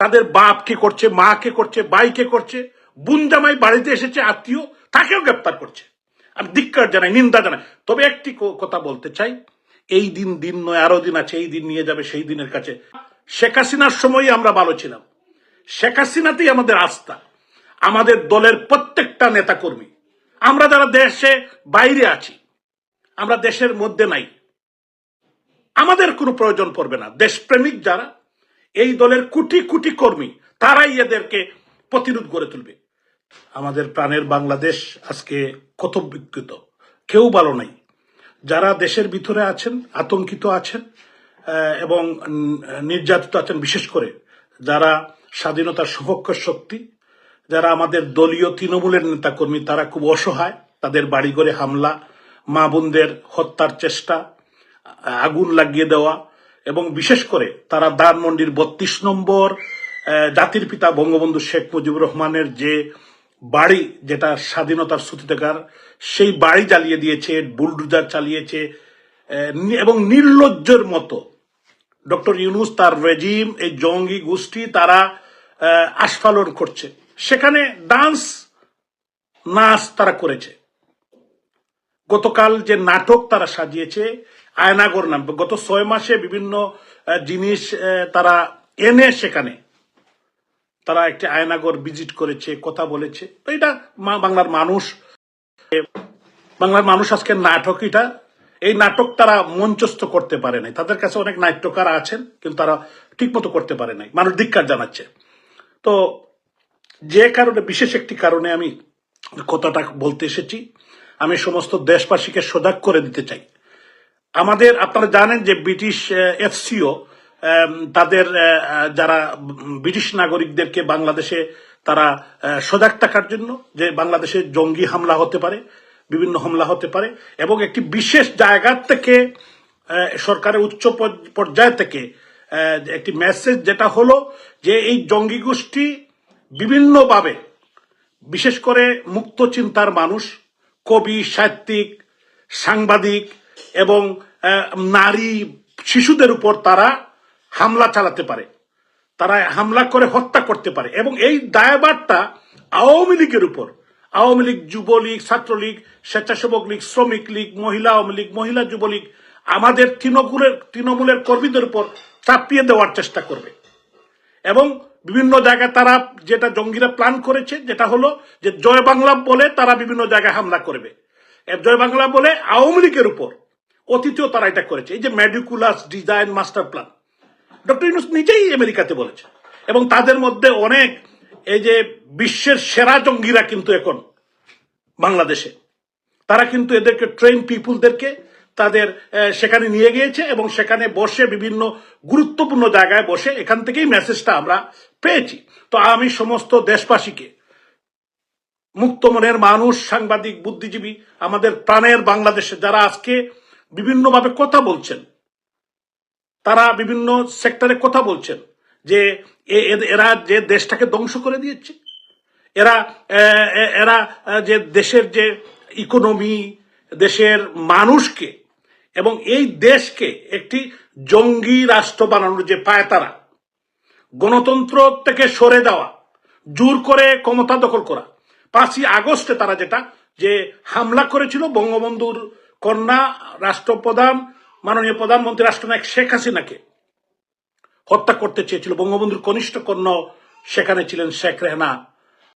তাদের বাপ কে করছে, মা কে করছে ভাই কে করছে, বুন জামাই বাড়িতে এসেছে, আত্মীয়, তাকেও গ্রেপ্তার করছে। আমি ধিক্কার জানাই, নিন্দা জানাই। তবে একটি কথা বলতে চাই, এই দিন দিন নয়, আরও দিন আছে, এই দিন নিয়ে যাবে, সেই দিনের কাছে। শেখ হাসিনার সময়ই আমরা ভালো ছিলাম। শেখ হাসিনাতেই আমাদের আস্থা, আমাদের দলের প্রত্যেকটা নেতাকর্মী। আমরা যারা দেশে বাইরে আছি, আমরা দেশের মধ্যে নাই। আমাদের কোনো প্রয়োজন পড়বে না। দেশপ্রেমিক যারা এই দলের কোটি কোটি কর্মী, তারাই এদেরকে প্রতিরোধ গড়ে তুলবে। আমাদের প্রাণের বাংলাদেশ আজকে কত বিকৃত কেউ ভালো নাই। যারা দেশের ভিতরে আছেন, আতঙ্কিত আছেন এবং নির্যাতিত আছেন, বিশেষ করে যারা স্বাধীনতার সপক্ষ শক্তি, যারা আমাদের দলীয় তৃণমূলের নেতাকর্মী, তারা খুব অসহায়। তাদের বাড়িঘরে হামলা, মা বোনদের হত্যার চেষ্টা, আগুন লাগিয়ে দেওয়া এবং বিশেষ করে তারা ধানমন্ডির বত্রিশ নম্বর জাতির পিতা বঙ্গবন্ধু শেখ মুজিবুর রহমানের যে বাড়ি, যেটা স্বাধীনতার সূতিকার সেই বাড়ি জ্বালিয়ে দিয়েছে, বুলডুজার চালিয়েছে এবং নির্লজ্জের মতো। ডক্টর ইউনুস, তার রেজিম, এই জঙ্গি গোষ্ঠী, তারা আস্ফালন করছে। সেখানে ডান্স, নাচ তারা করেছে। গতকাল যে নাটক তারা সাজিয়েছে আয়নাগর নাম গত ছয় মাসে বিভিন্ন জিনিস তারা এনে সেখানে তারা একটি আয়নাগর ভিজিট করেছে, কথা বলেছে। তো এটা বাংলার মানুষ বাংলার মানুষ আজকে নাটক এটা। এই নাটক তারা মঞ্চস্থ করতে পারে নাই। তাদের কাছে অনেক নাট্যকার আছেন, কিন্তু তারা ঠিকমতো করতে পারে নাই। মানুষ ধিক্কার জানাচ্ছে। তো যে কারণে, বিশেষ একটি কারণে আমি কথাটা বলতে এসেছি। আমি সমস্ত দেশবাসীকে সজাগ করে দিতে চাই। আমাদের, আপনারা জানেন যে ব্রিটিশ এফসিও তাদের যারা ব্রিটিশ নাগরিকদেরকে বাংলাদেশে তারা সজাগ থাকার জন্য, যে বাংলাদেশে জঙ্গি হামলা হতে পারে, বিভিন্ন হামলা হতে পারে, এবং একটি বিশেষ জায়গা থেকে সরকারের উচ্চ পর্যায় থেকে একটি মেসেজ যেটা হলো যে এই জঙ্গি গোষ্ঠী বিভিন্নভাবে, বিশেষ করে মুক্ত চিন্তার মানুষ, কবি, সাহিত্যিক, সাংবাদিক এবং নারী শিশুদের উপর তারা হামলা চালাতে পারে। তারা হামলা করে হত্যা করতে পারে। এবং এই দায়ভারটা আওয়ামী লীগের উপর। আওয়ামী লীগ যুবলীগ, ছাত্রলীগ, স্বেচ্ছাসেবক লীগ, শ্রমিক লীগ, মহিলা আওয়ামী লীগ, মহিলা যুবলীগ আমাদের তৃণমূলের তৃণমূলের কর্মীদের উপর চাপিয়ে দেওয়ার চেষ্টা করবে। এবং বিভিন্ন জায়গায় তারা যেটা জঙ্গিরা প্ল্যান করেছে, যেটা হলো যে জয় বাংলা বলে তারা বিভিন্ন জায়গায় হামলা করবে। জয় বাংলা বলে আওয়ামী লীগের উপর অতীতেও তারা এটা করেছে। এই যে meticulous design master plan. Doctor Yunus নিজেই আমেরিকাতে বলেছে এবং তাদের মধ্যে অনেক এই যে বিশ্বের সেরা জঙ্গিরা কিন্তু এখন বাংলাদেশে। তারা কিন্তু এদেরকে ট্রেন পিপুলদেরকে তাদের সেখানে নিয়ে গিয়েছে এবং সেখানে বসে বিভিন্ন গুরুত্বপূর্ণ জায়গায় বসে এখান থেকেই মেসেজটা আমরা পেয়েছি। তো আমি সমস্ত দেশবাসীকে, মুক্ত মনের মানুষ, সাংবাদিক, বুদ্ধিজীবী, আমাদের প্রাণের বাংলাদেশে যারা আজকে বিভিন্নভাবে কথা বলছেন। তারা বিভিন্ন সেক্টরে কথা বলছেন যে এরা যে দেশটাকে ধ্বংস করে দিয়েছে, এরা এরা যে দেশের যে ইকোনমি, দেশের মানুষকে এবং এই দেশকে একটি জঙ্গি রাষ্ট্র বানানোর যে পায়তারা গণতন্ত্র থেকে সরে দেওয়া জোর করে ক্ষমতা দখল করা। পাঁচই আগস্টে তারা যেটা, যে হামলা করেছিল বঙ্গবন্ধুর কন্যা, রাষ্ট্রপ্রধান, মাননীয় প্রধানমন্ত্রী রাষ্ট্রনায়ক শেখ হাসিনাকে হত্যা করতে চেয়েছিল। বঙ্গবন্ধুর কনিষ্ঠ কন্যা সেখানে ছিলেন শেখ রেহনা।